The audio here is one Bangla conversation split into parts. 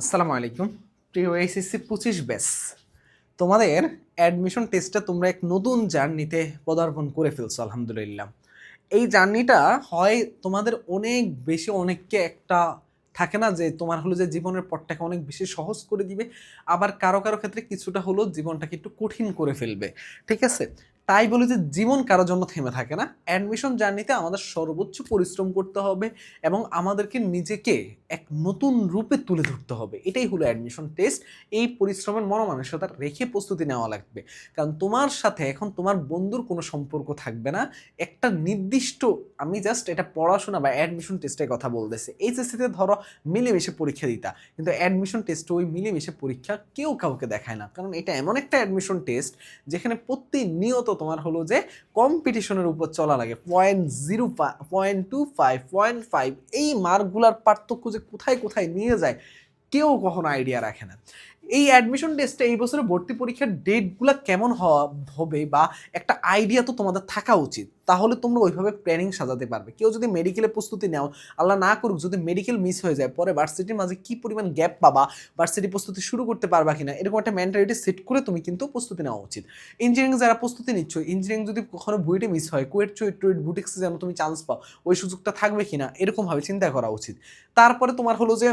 আসসালামু আলাইকুম। প্রিয় এইচএসসি পঁচিশ ব্যাস, তোমাদের অ্যাডমিশন টেস্টে তোমরা এক নতুন জার্নিতে পদার্পণ করে ফেলছো, আলহামদুলিল্লাহ। এই জার্নিটা হয় তোমাদের অনেক বেশি, অনেককে একটা থাকে না যে তোমার হলো যে জীবনের পথটাকে অনেক বেশি সহজ করে দিবে, আবার কারও কারও ক্ষেত্রে কিছুটা হলো জীবনটাকে একটু কঠিন করে ফেলবে, ঠিক আছে? তাই বলে যে জীবন কারও জন্য থেমে থাকে না। অ্যাডমিশন জার্নিতে আমাদের সর্বোচ্চ পরিশ্রম করতে হবে এবং আমাদেরকে নিজেকে এক নতুন রূপে তুলে ধরতে হবে। এটাই হলো অ্যাডমিশন টেস্ট এই পরিশ্রমের মনোমানসিকতা রেখে প্রস্তুতি নেওয়া লাগবে। কারণ তোমার সাথে এখন তোমার বন্ধুর কোনো সম্পর্ক থাকবে না। একটা নির্দিষ্ট, আমি জাস্ট এটা পড়াশোনা বা অ্যাডমিশন টেস্টের কথা বলতেছি। এইচএসসিতে ধরো মিলেমিশে পরীক্ষা দিতা। কিন্তু অ্যাডমিশন টেস্ট ওই মিলেমিশে পরীক্ষা কেউ কাউকে দেখায় না। কারণ এটা এমন একটা অ্যাডমিশন টেস্ট যেখানে প্রতিনিয়ত তোমার হলো যে কম্পিটিশনের উপর চলা লাগে। Point zero point two five point five এই মার্কগুলার পার্থক্য যে কোথায় কোথায় নিয়ে যায়, কেউ কখনো আইডিয়া রাখে না। এই অ্যাডমিশন টেস্টে এই বছরে ভর্তি পরীক্ষার ডেটগুলো কেমন হওয়া হবে বা একটা আইডিয়া তো তোমাদের থাকা উচিত, তাহলে তোমরা ওইভাবে প্ল্যানিং সাজাতে পারবে। কেউ যদি মেডিকেলে প্রস্তুতি নাও, আল্লাহ না করুক যদি মেডিকেল মিস হয়ে যায়, পরে ভার্সিটির মাঝে কী পরিমাণ গ্যাপ পাবা ভার্সিটি প্রস্তুতি শুরু করতে পারবা কিনা, এরকম একটা মেন্টালিটি সেট করে তুমি কিন্তু প্রস্তুতি নেওয়া উচিত। ইঞ্জিনিয়ারিং যারা প্রস্তুতি নিচ্ছ ইঞ্জিনিয়ারিং যদি কখনো বুয়েটে মিস হয়, কুয়েট, চুয়েট, টুয়েট, বুটিক্সে যেন তুমি চান্স পাও, ওই সুযোগটা থাকবে কিনা, এরকমভাবে চিন্তা করা উচিত। তারপরে তোমার হলো যে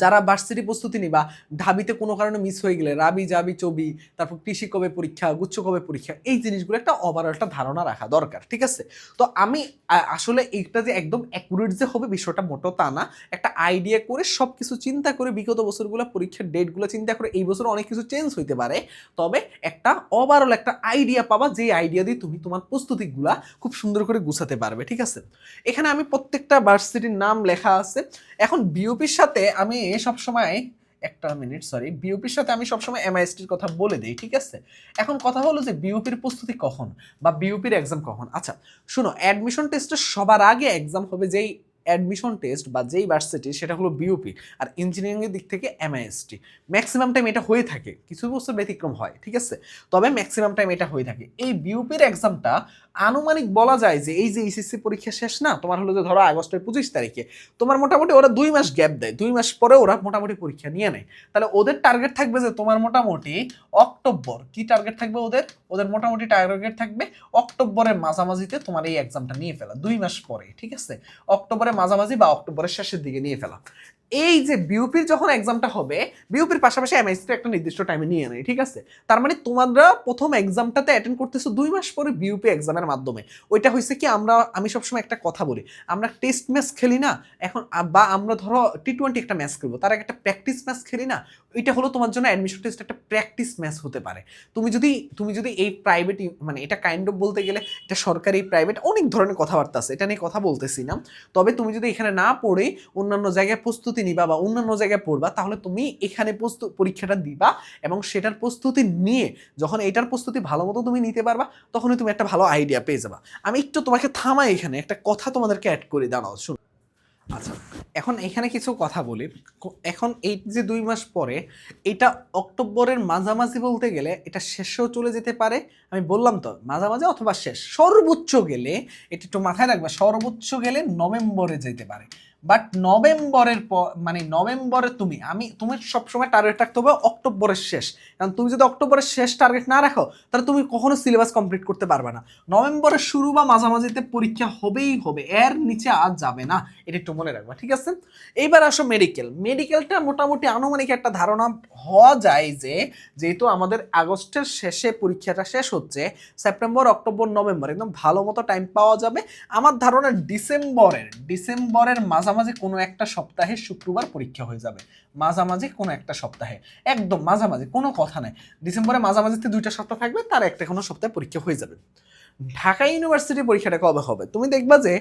যারা ভার্সিটি প্রস্তুতি নিবা, ঢাবিতে কোনো কারণে মিস হয়ে গেলে, রাবি জাবি চবি, তারপর কৃষি কবে পরীক্ষা, গুচ্ছ কবে পরীক্ষা, এই জিনিসগুলো একটা ওভারঅল একটা ধারণা রাখা দরকার, ঠিক আছে? তো আমি আসলে এইটা যে একদম অ্যাকুরেট যে হবে বিষয়টা মোটো তা না। একটা আইডিয়া করে সব কিছু চিন্তা করে বিগত বছরগুলো, পরীক্ষার ডেটগুলো চিন্তা করে এই বছর অনেক কিছু চেঞ্জ হইতে পারে। তবে একটা ওভারঅল একটা আইডিয়া পাবা যে আইডিয়া দিয়ে তুমি তোমার প্রস্তুতিগুলা খুব সুন্দর করে গুছাতে পারবে, ঠিক আছে? এখানে আমি প্রত্যেকটা ভার্সিটির নাম লেখা আছে। এখন বিওপির সাথে আমি সব সময় একটা মিনিট সরি বিওপির সাথে আমি সবসময় এমআইএসটির কথা বলে দিই, ঠিক আছে? এখন কথা হলো যে বিওপির প্রস্তুতি কখন বা বিওপির এক্সাম কখন? আচ্ছা শুনো অ্যাডমিশন টেস্টের সবার আগে এক্সাম হবে যেই অ্যাডমিশন টেস্ট বা যেই ভার্সিটি সেটা হলো বিওপি আর ইঞ্জিনিয়ারিংয়ের দিক থেকে এমআইএসটি ম্যাক্সিমাম টাইম এটা হয়ে থাকে, কিছু বছর ব্যতিক্রম হয়, ঠিক আছে? তবে ম্যাক্সিমাম টাইম এটা হয়ে থাকে। এই বিওপির এক্সামটা আনুমানিক বলা যায় যে এই যে এইচএসসি পরীক্ষা শেষ না, তোমার হলো যে ধরো আগস্টের পঁচিশ তারিখে, তোমার মোটামুটি ওরা দুই মাস গ্যাপ দেয়, দুই মাস পরে ওরা মোটামুটি পরীক্ষা নিয়ে নেয়। তাহলে ওদের টার্গেট থাকবে যে তোমার মোটামুটি অক্টোবর, কি টার্গেট থাকবে ওদের? ওদের মোটামুটি টার্গেট থাকবে অক্টোবরের মাঝামাঝিতে তোমার এই এক্সামটা নিয়ে ফেলা, দুই মাস পরে, ঠিক আছে? অক্টোবরের মাঝামাঝি বা অক্টোবরের শেষের দিকে নিয়ে ফেলা। এই যে বিউপির যখন এক্সামটা হবে বিউপির পাশাপাশি এমএসসি একটা নির্দিষ্ট টাইমে নিয়ে নেয়, ঠিক আছে? তার মানে তোমরা প্রথম এক্সামটাতে অ্যাটেন্ড করতেছো দুই মাস পরে বিউপি এক্সামের মাধ্যমে। ওইটা হয়েছে কি আমরা, আমি সবসময় একটা কথা বলি, আমরা টেস্ট ম্যাচ খেলি না, এখন বা আমরা ধরো টি টোয়েন্টি একটা ম্যাচ খেলব, তার একটা প্র্যাকটিস ম্যাচ খেলি না এটা হলো তোমার জন্য অ্যাডমিশন টেস্ট একটা প্র্যাকটিস ম্যাচ হতে পারে। তুমি যদি তুমি যদি এই প্রাইভেট মানে এটা কাইন্ড অফ বলতে গেলে, এটা সরকারি প্রাইভেট অনেক ধরনের কথাবার্তা আছে, এটা নিয়ে কথা বলতেছি না। তবে তুমি যদি এখানে না পড়ে অন্যান্য জায়গায় প্রস্তুতি নিবা বা অন্যান্য জায়গায় পড়বা, তাহলে তুমি এখানে প্রস্তু, পরীক্ষাটা দিবা এবং সেটার প্রস্তুতি নিয়ে যখন এটার প্রস্তুতি ভালো মতো তুমি নিতে পারবা, তখনই তুমি একটা ভালো আইডিয়া পেয়ে যাবা। আমি একটু তোমাকে থামাই এখানে, একটা কথা তোমাদেরকে অ্যাড করে দাঁড়াও শুনো আচ্ছা এখন এখানে কিছু কথা বলি। এখন এই যে দুই মাস পরে, এটা অক্টোবরের মাঝামাঝি বলতে গেলে এটা শেষেও চলে যেতে পারে। আমি বললাম তো, মাঝামাঝি অথবা শেষ। সর্বোচ্চ গেলে, এটা একটু মাথায় রাখবে, সর্বোচ্চ গেলে নভেম্বরে যেতে পারে। বাট নভেম্বরের পর মানে নভেম্বরে তুমি, আমি, তুমি সবসময় টার্গেট রাখতে হবে অক্টোবরের শেষ। কারণ তুমি যদি অক্টোবরের শেষ টার্গেট না রাখো, তাহলে তুমি কখনো সিলেবাস কমপ্লিট করতে পারবে না। নভেম্বরের শুরু বা মাঝামাঝিতে পরীক্ষা হবেই হবে, এর নিচে আর যাবে না। এটা একটু মনে রাখবা, ঠিক আছে? এইবার আসো মেডিকেল মেডিকেলটা মোটামুটি আনুমানিক একটা ধারণা হওয়া যায় যে, যেহেতু আমাদের আগস্টের শেষে পরীক্ষাটা শেষ হচ্ছে সেপ্টেম্বর অক্টোবর নভেম্বর একদম ভালো মতো টাইম পাওয়া যাবে। আমার ধারণা ডিসেম্বরের ডিসেম্বরের মাঝামাঝি কোনো একটা সপ্তাহে শুক্রবার পরীক্ষা হয়ে যাবে। মাঝামাঝি কোনো একটা সপ্তাহে। একদম মাঝামাঝি, কোনো কথা নাই। ডিসেম্বরের মাঝামাঝিতে দুইটা সপ্তাহ থাকবে, তার একটা কোনো সপ্তাহে পরীক্ষা হয়ে যাবে। ঢাকা ইউনিভার্সিটি পরীক্ষাটা কবে হবে? তুমি দেখবা যে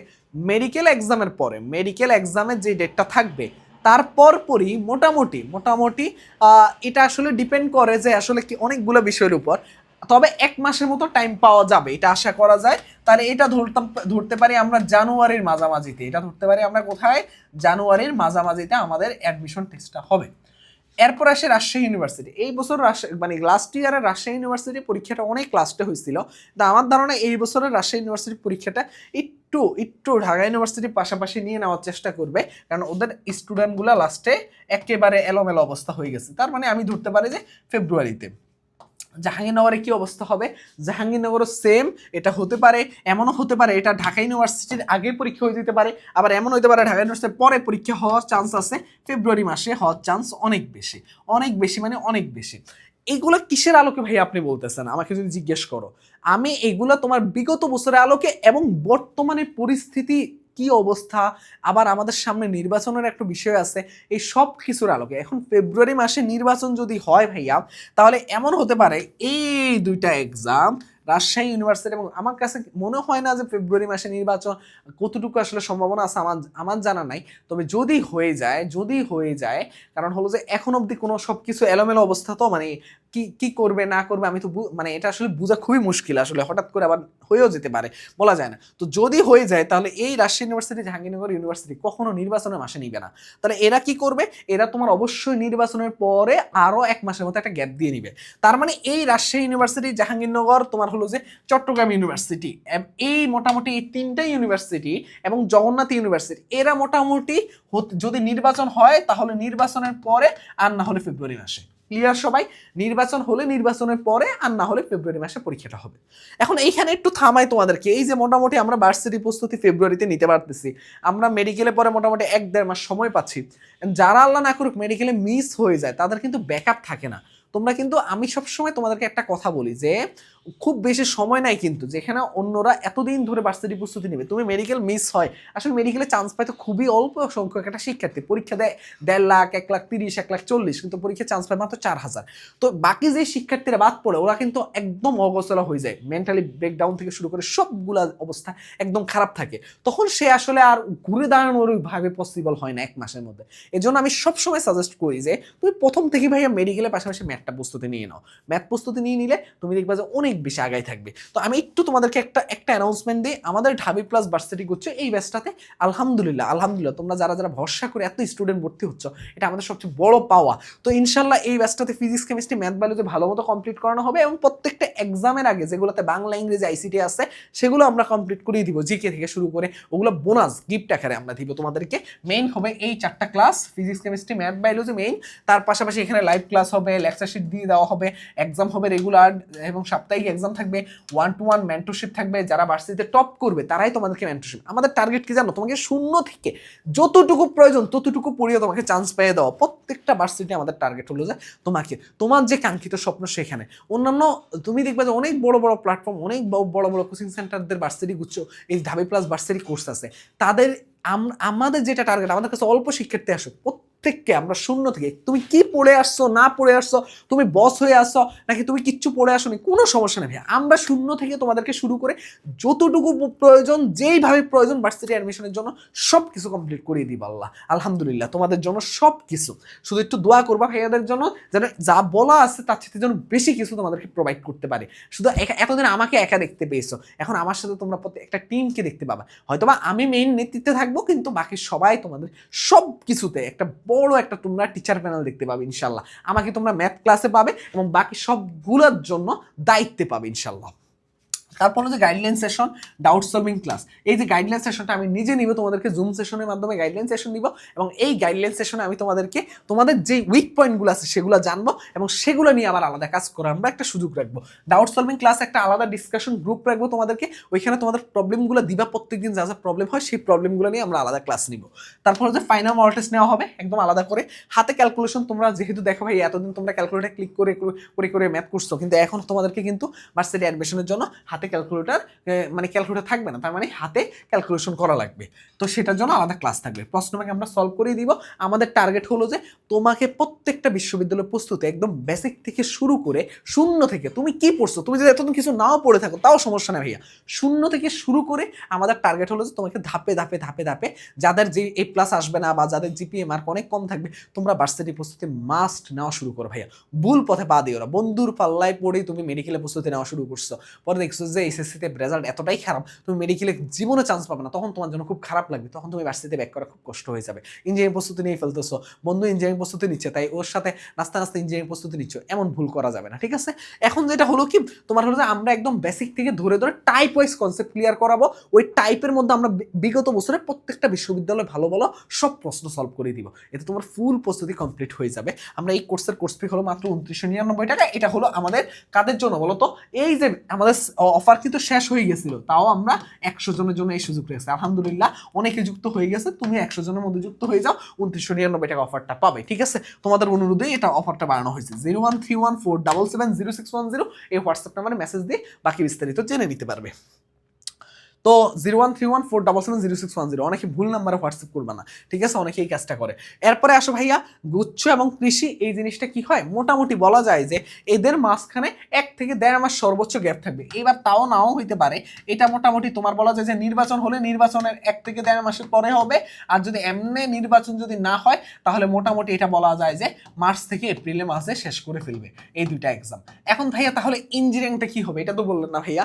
মেডিকেল এক্সামের পরে মেডিকেল এক্সামের যে ডেটটা থাকবে তারপর পরই মোটামুটি মোটামুটি এটা আসলে ডিপেন্ড করে যে আসলে কি অনেকগুলো বিষয়ের উপর। তবে এক মাসের মতো টাইম পাওয়া যাবে, এটা আশা করা যায়। তাহলে এটা ধরতাম, ধরতে পারি আমরা জানুয়ারির মাঝামাঝিতে। এটা ধরতে পারি আমরা কোথায়? জানুয়ারির মাঝামাঝিতে আমাদের অ্যাডমিশন টেস্টটা হবে। এরপর আসে রাজশাহী ইউনিভার্সিটি এই বছর মানে লাস্ট ইয়ারের রাজশাহী ইউনিভার্সিটি পরীক্ষাটা অনেক লাস্টে হয়েছিল। তা আমার ধারণা এই বছরের রাজশাহী ইউনিভার্সিটির পরীক্ষাটা একটু একটু ঢাকা ইউনিভার্সিটির পাশাপাশি নিয়ে নেওয়ার চেষ্টা করবে। কারণ ওদের স্টুডেন্টগুলো লাস্টে একেবারে এলোমেলো অবস্থা হয়ে গেছে। তার মানে আমি ধরতে পারি যে ফেব্রুয়ারিতে জাহাঙ্গীরনগরে কি অবস্থা হবে? জাহাঙ্গীরনগরও সেম এটা হতে পারে, এমনও হতে পারে, এটা ঢাকা ইউনিভার্সিটির আগে পরীক্ষা হয়ে যেতে পারে, আবার এমন হতে পারে ঢাকা ইউনিভার্সিটির পরে পরীক্ষা হওয়ার চান্স আছে, ফেব্রুয়ারি মাসে হওয়ার চান্স অনেক বেশি অনেক বেশি মানে অনেক বেশি। এগুলো কিসের আলোকে ভাই আপনি বলতেছেন? আমাকে যদি জিজ্ঞেস করো। আমি এগুলো তোমার বিগত বছরের আলোকে এবং বর্তমানে পরিস্থিতি কি অবস্থা? আবার আমাদের সামনে নির্বাচনের একটা বিষয় আছে, এই সব কিছুর আলোকে। এখন ফেব্রুয়ারি মাসে নির্বাচন যদি হয় ভাইয়া, তাহলে এমন হতে পারে এই দুইটা এক্সাম রাজশাহী ইউনিভার্সিটি এবং আমার কাছে মনে হয় না যে ফেব্রুয়ারি মাসে নির্বাচন কতটুকু আসলে সম্ভাবনা আছে আমার আমার জানা নাই। তবে যদি হয়ে যায়, যদি হয়ে যায়, কারণ হলো যে এখন অবধি কোনো সব কিছু এলোমেলো অবস্থা তো মানে কি কি করবে, না করবে, আমি তো মানে এটা আসলে বোঝা খুবই মুশকিল আসলে, হঠাৎ করে আবার হয়েও যেতে পারে, বলা যায় না। তো যদি হয়ে যায়, তাহলে এই রাজশাহী ইউনিভার্সিটি জাহাঙ্গীরনগর ইউনিভার্সিটি কখনো নির্বাচনের মাসে নিবে না। তাহলে এরা কি করবে? এরা তোমার অবশ্যই নির্বাচনের পরে আরও এক মাসের মতো একটা গ্যাপ দিয়ে নিবে। তার মানে এই রাজশাহী ইউনিভার্সিটি জাহাঙ্গীরনগর তোমার হলো যে চট্টগ্রাম ইউনিভার্সিটি। এই মোটামুটি এই তিনটাই ইউনিভার্সিটি এবং জগন্নাথ ইউনিভার্সিটি। এরা মোটামুটি যদি নির্বাচন হয়, তাহলে নির্বাচনের পরে আর না হলে ফেব্রুয়ারি মাসে। ক্লিয়ার সবাই? নির্বাচন হলে নির্বাচনের পরে আর না হলে ফেব্রুয়ারি মাসে পরীক্ষাটা হবে। এখন এইখানে একটু থামাই তোমাদেরকে। এই যে মোটামুটি আমরা ভার্সিটি প্রস্তুতি ফেব্রুয়ারিতে নিতে পারতেছি। আমরা মেডিকেলে পরে মোটামুটি এক দেড় মাস সময় পাচ্ছি। যারা আল্লাহ না করুক মেডিকেলে মিস হয়ে যায়, তাদের কিন্তু ব্যাকআপ থাকে না। তোমরা কিন্তু, আমি সবসময় তোমাদেরকে একটা কথা বলি যে খুব বেশি সময় নাই কিন্তু, যেখানে অন্যরা এতদিন ধরে ভার্সিটি প্রস্তুতি নেবে। তুমি মেডিকেল মিস হয়। আসলে মেডিকেলে চান্স পায় তো খুবই অল্প সংখ্যক একটা শিক্ষার্থী। পরীক্ষা দেয় দেড় লাখ, এক লাখ, তিরিশ, এক লাখ, চল্লিশ, কিন্তু পরীক্ষায় চান্স পায় মাত্র চার হাজার। তো বাকি যে শিক্ষার্থীরা বাদ পড়ে, ওরা কিন্তু একদম অগোচরা হয়ে যায়। মেন্টালি ব্রেকডাউন থেকে শুরু করে সবগুলা অবস্থা একদম খারাপ থাকে। তখন সে আসলে আর ঘুরে দাঁড়ানোর ভাবে পসিবল হয় না এক মাসের মধ্যে। এজন্য আমি সবসময় সাজেস্ট করি যে, তুমি প্রথম থেকে ভাইয়া মেডিকেলের পাশাপাশি ম্যাথটা প্রস্তুতি নিয়ে নাও। ম্যাথ প্রস্তুতি নিয়ে নিলে তুমি দেখবা যে অনেক বেশি আগাই থাকবে। তো আমি একটু তোমাদেরকে একটা একটা অ্যানাউন্সমেন্ট দিই। আমাদের ঢাবি প্লাস ভার্সিটি করছে এই ব্যাচটাতে আলহামদুলিল্লাহ আলহামদুলিল্লাহ, তোমরা যারা যারা ভরসা করে এত স্টুডেন্ট ভর্তি হচ্ছ, এটা আমাদের সবচেয়ে বড় পাওয়া তো ইনশাল্লাহ এই ব্যাচটাতে ফিজিক্স কেমিস্ট্রি ম্যাথ বায়োলজি ভালো মতো কমপ্লিট করানো হবে এবং প্রত্যেকটা এক্সামের আগে যেগুলোতে বাংলা, ইংরেজি আইসিটি আছে, সেগুলো আমরা কমপ্লিট করিয়ে দিব জিকে থেকে শুরু করে। ওগুলো বোনাস গিফট আকারে আমরা দিব তোমাদেরকে। মেইন হবে এই চারটা class physics chemistry math biology main তার পাশাপাশি এখানে লাইভ ক্লাস হবে লেকচার শিট দিয়ে দেওয়া হবে। এক্সাম হবে রেগুলার এবং সাপ্তাহিক এক্সাম থাকবে ওয়ান টু ওয়ান মেন্টরশিপ থাকবে, যারা ভার্সিটিতে টপ করবে, তারাই তোমাদেরকে মেন্টরশিপ আমাদের টার্গেট কি জানো? তোমাকে শূন্য থেকে যতটুকু প্রয়োজন, ততটুকু পড়িয়ে তোমাকে চান্স পেয়ে দেওয়া। প্রত্যেকটা ভার্সিটি আমাদের টার্গেট হলো যে তোমাকে, তোমার যে কাঙ্ক্ষিত স্বপ্ন সেখানে। অন্যান্য, তুমি দেখবে যে অনেক বড় বড় প্ল্যাটফর্ম অনেক বড় বড় কোচিং সেন্টারদের ভার্সিটি গুচ্ছ, এই ধাবি প্লাস ভার্সিটি কোর্স আছে। তাদের আমাদের যেটা টার্গেট আমাদের কাছে অল্প শিক্ষার্থী আসো প্রত্যেককে আমরা শূন্য থেকে, তুমি কি পড়ে আসছো, না পড়ে আসছো, তুমি বস হয়ে আসছো নাকি তুমি কিচ্ছু পড়ে আসোনি, কোনো সমস্যা নেই ভাইয়া। আমরা শূন্য থেকে তোমাদেরকে শুরু করে যতটুকু প্রয়োজন, যেইভাবে প্রয়োজন ভার্সিটি অ্যাডমিশনের জন্য সব কিছু কমপ্লিট করিয়ে দিব আল্লাহ। আলহামদুলিল্লাহ, তোমাদের জন্য সব কিছু শুধু একটু দোয়া করবা ভাইয়াদের জন্য, যেন যা বলা আছে তার সাথে যেন বেশি কিছু তোমাদেরকে প্রোভাইড করতে পারে। শুধু এতদিন আমাকে একা দেখতে পেয়েছ, এখন আমার সাথে তোমরা একটা টিমকে দেখতে পাবা। হয়তোবা আমি মেইন নেতৃত্বে থাকব, কিন্তু বাকি সবাই তোমাদের সব কিছুতে একটা বড় একটা তোমরা টিচার প্যানেল দেখতে পাবে, ইনশাল্লাহ। আমাকে তোমরা ম্যাথ ক্লাসে পাবে এবং বাকি সবগুলোর জন্য দায়িত্বে পাবে, ইনশাল্লাহ। তারপর হচ্ছে guideline session doubt solving class এই যে গাইডলাইন সেশনটা আমি নিজে নিব, তোমাদেরকে জুম সেশনের মাধ্যমে গাইডলাইন সেশন নিব এবং এই গাইডলাইন সেশনে আমি তোমাদেরকে, তোমাদের যে উইক পয়েন্টগুলো আছে সেগুলো জানব এবং সেগুলো নিয়ে আবার আলাদা কাজ করার আমরা একটা সুযোগ রাখব। ডাউট সলভিং ক্লাস একটা আলাদা ডিসকাশন গ্রুপ রাখব তোমাদেরকে, ওইখানে তোমাদের প্রবলেমগুলো দিবা, প্রত্যেকদিন যা যা প্রবলেম হয় সেই প্রবলেমগুলো নিয়ে আমরা আলাদা ক্লাস নিব। তারপর হচ্ছে ফাইনাল মডেল টেস্ট নেওয়া হবে, একদম আলাদা করে। হাতে ক্যালকুলেশন তোমরা যেহেতু দেখো ভাই, এতদিন তোমরা ক্যালকুলেটার ক্লিক করে করে করে ম্যাথ করছ, কিন্তু এখন তোমাদেরকে কিন্তু ভার্সিটি অ্যাডমিশনের জন্য হাতে ক্যালকুলেটার মানে ক্যালকুলেটার থাকবে না, তার মানে হাতে ক্যালকুলেশন করা লাগবে। তো সেটার জন্য আলাদা ক্লাস থাকবে। প্রশ্ন আমরা সলভ করে দিব। আমাদের টার্গেট হলো যে তোমাকে প্রত্যেকটা বিশ্ববিদ্যালয় প্রস্তুতি একদম বেসিক থেকে শুরু করে শূন্য থেকে, তুমি কি পড়ছো? তুমি যদি এতদিন কিছু নাও পড়ে থাকো, তাও সমস্যা নেই ভাইয়া। শূন্য থেকে শুরু করে আমাদের টার্গেট হলো যে তোমাকে ধাপে ধাপে ধাপে ধাপে যাদের যে এ প্লাস আসবে না বা যাদের জিপিএ মার্ক অনেক কম থাকবে, তোমরা ভার্সিটি প্রস্তুতি মাস্ট নেওয়া শুরু করো ভাইয়া। ভুল পথে পা দিও না। বন্ধুর পাল্লায় পড়েই তুমি মেডিকেলে প্রস্তুতি নেওয়া শুরু করছ। পরে দেখছ যে এসএসসিতে রেজাল্ট এতটাই খারাপ, তুমি মেডিকেলে জীবনে চান্স পাবে না, তখন তোমার জন্য খুব খারাপ লাগবে, তখন তুমি ভার্সিটিতে ব্যাক করা খুব কষ্ট হয়ে যাবে। ইঞ্জিনিয়ারিং প্রস্তুতি নিয়ে ফেলতেছো, বন্ধু ইঞ্জিনিয়ারিং প্রস্তুতি নিচ্ছে, তাই ওর সাথে নাস্তা নাস্তা ইঞ্জিনিয়ারিং প্রস্তুতি নিচ্ছ, এমন ভুল করা যাবে না, ঠিক আছে? এখন যেটা হলো কি, তোমার হলো যে আমরা একদম বেসিক থেকে ধরে ধরে টাইপ ওয়াইজ কনসেপ্ট ক্লিয়ার করাবো, ওই টাইপের মধ্যে আমরা বিগত বছরে প্রত্যেকটা বিশ্ববিদ্যালয়ে ভালো ভালো সব প্রশ্ন সলভ করে দিব, এতে তোমার ফুল প্রস্তুতি কমপ্লিট হয়ে যাবে। আমরা এই কোর্সের কোর্স ফি হলো মাত্র উনত্রিশশো নিরানব্বই টাকা, এটা হলো আমাদের কাদের জন্য বলো তো এই যে আমাদের অফার কিন্তু শেষ হয়ে গেছিল। তাও আমরা একশো জনের জন্য এই সুযোগ রয়েছে আলহামদুলিল্লাহ, অনেকে যুক্ত হয়ে গেছে। তুমি একশো জনের মধ্যে যুক্ত হয়ে যাও, উনত্রিশশো নিরানব্বই টাকা অফারটা পাবে, ঠিক আছে? তোমাদের অনুরোধে এটা অফারটা বাড়ানো হয়েছে। Zero one three one four double seven zero six one zero, এই হোয়াটসঅ্যাপ নাম্বারে মেসেজ দিয়ে বাকি বিস্তারিত জেনে নিতে পারবে। তো zero one three one four double seven zero six one zero অনেকে ভুল নাম্বারে হোয়াটসঅ্যাপ করবে না, ঠিক আছে? অনেকে এই কাজটা করে। এরপরে আসো ভাইয়া, গুচ্ছ এবং কৃষি, এই জিনিসটা কি হয়? মোটামুটি বলা যায় যে এদের মাঝখানে এক থেকে দেড় মাস সর্বোচ্চ গ্যাপ থাকবে। এবার তাও নাও হইতে পারে। এটা মোটামুটি তোমার বলা যায় যে নির্বাচন হলে নির্বাচনের এক থেকে দেড় মাসের পরে হবে। আর যদি এমনি নির্বাচন যদি না হয়, তাহলে মোটামুটি এটা বলা যায় যে মার্চ থেকে এপ্রিলে মাসে শেষ করে ফেলবে। এই দুইটা এক্সাম এখন ভাইয়া, তাহলে ইঞ্জিনিয়ারিংটা কি হবে? এটা তো বললেন না ভাইয়া।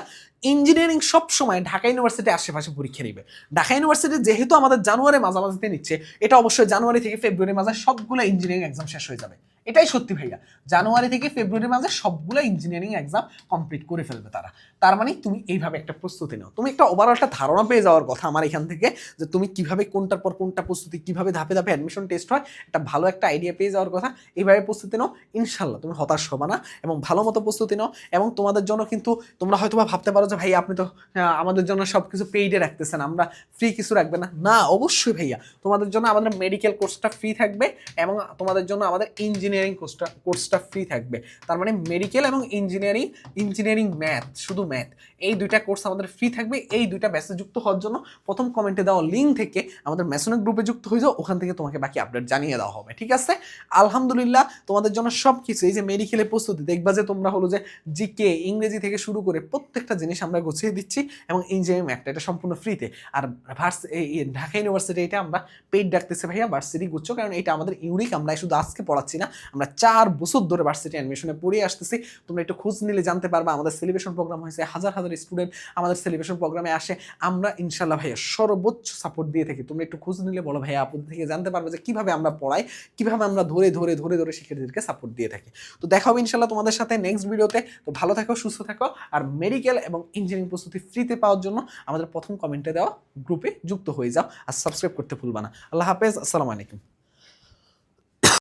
ইঞ্জিনিয়ারিং সবসময় ঢাকা আশেপাশে পরীক্ষা নিবে। ঢাকা ইউনিভার্সিটি যেহেতু আমাদের জানুয়ারি মাঝামাঝিতে নিচ্ছে, এটা অবশ্যই জানুয়ারি থেকে ফেব্রুয়ারি মাঝে সবগুলো ইঞ্জিনিয়ারিং এক্সাম শেষ হয়ে যাবে। এটাই সত্যি ভাইয়া। জানুয়ারি থেকে ফেব্রুয়ারি মাঝে সবগুলো ইঞ্জিনিয়ারিং এক্সাম কমপ্লিট করে ফেলবে তারা। তার মানে তুমি এইভাবে একটা প্রস্তুতি নাও। তুমি একটা ওভারঅলটা ধারণা পেয়ে যাওয়ার কথা আমার এখান থেকে যে তুমি কীভাবে কোনটার পর কোনটা প্রস্তুতি কীভাবে ধাপে ধাপে অ্যাডমিশন টেস্ট হয় একটা ভালো একটা আইডিয়া পেয়ে যাওয়ার কথা এইভাবে প্রস্তুতি নাও ইনশাল্লাহ তুমি হতাশ হবা না এবং ভালো মতো প্রস্তুতি নাও এবং তোমাদের জন্য কিন্তু তোমরা হয়তো বা ভাবতে পারো যে ভাই আপনি তো আহ, আমাদের জন্য সব কিছু পেইডে রাখতেছেন আমরা ফ্রি কিছু রাখবে না। না অবশ্যই ভাইয়া তোমাদের জন্য আমাদের মেডিকেল কোর্সটা ফ্রি থাকবে এবং তোমাদের জন্য আমাদের ইঞ্জিনিয়ারিং কোর্সটা কোর্সটা ফ্রি থাকবে। তার মানে মেডিকেল এবং ইঞ্জিনিয়ারিং ইঞ্জিনিয়ারিং ম্যাথ শুধু ম্যাথ এই দুইটা কোর্স আমাদের ফ্রি থাকবে, এই দুইটা ব্যাচে যুক্ত হওয়ার জন্য প্রথম কমেন্টে দেওয়া লিঙ্ক থেকে আমাদের ম্যাসনের গ্রুপে যুক্ত হয়ে যাও, ওখান থেকে তোমাকে বাকি আপডেট জানিয়ে দেওয়া হবে, ঠিক আছে? আলহামদুলিল্লাহ, তোমাদের জন্য সব কিছু এই যে মেডিকেলের প্রস্তুতি, দেখবা যে তোমরা হলো যে জিকে ইংরেজি থেকে শুরু করে প্রত্যেকটা জিনিস আমরা গুছিয়ে দিচ্ছি এবং ইঞ্জিনিয়ারিং ম্যাথটা এটা সম্পূর্ণ ফ্রিতে আর ভার্স এই এই ঢাকা ইউনিভার্সিটি এটা আমরা পেইড ডাকতেছে ভাইয়া ভার্সিটি গুচ্ছ, কারণ এটা আমাদের ইউনিক আমরা শুধু আজকে পড়াচ্ছি না, আমরা চার বছর ধরে ভার্সিটি অ্যাডমিশনে পড়িয়ে আসতেছি, তোমরা একটু খোঁজ নিলে জানতে পারবা, আমাদের সেলিব্রেশন প্রোগ্রাম হয়েছে হাজার হাজার স্টুডেন্ট আমাদের সেলিব্রেশন প্রোগ্রামে আসে, আমরা ইনশাল্লাহ ভাইয়া সর্বোচ্চ সাপোর্ট দিয়ে থাকি। তোমরা একটু খোঁজ নিলে বলো ভাইয়া আপুদের থেকে জানতে পারবে যে কীভাবে আমরা পড়াই, কীভাবে আমরা ধরে ধরে ধরে ধরে শিক্ষার্থীদেরকে সাপোর্ট দিয়ে থাকি। তো দেখা ইনশাল্লাহ তোমাদের সাথে নেক্সট ভিডিওতে তো। ভালো থাকো, সুস্থ থাকো আর মেডিকেল এবং ইঞ্জিনিয়ারিং প্রস্তুতি ফ্রিতে পাওয়ার জন্য আমাদের প্রথম কমেন্টে দেওয়া গ্রুপে যুক্ত হয়ে যাও আর সাবস্ক্রাইব করতে ভুলবা না। আল্লাহ হাফেজ, আসসালামু আলাইকুম।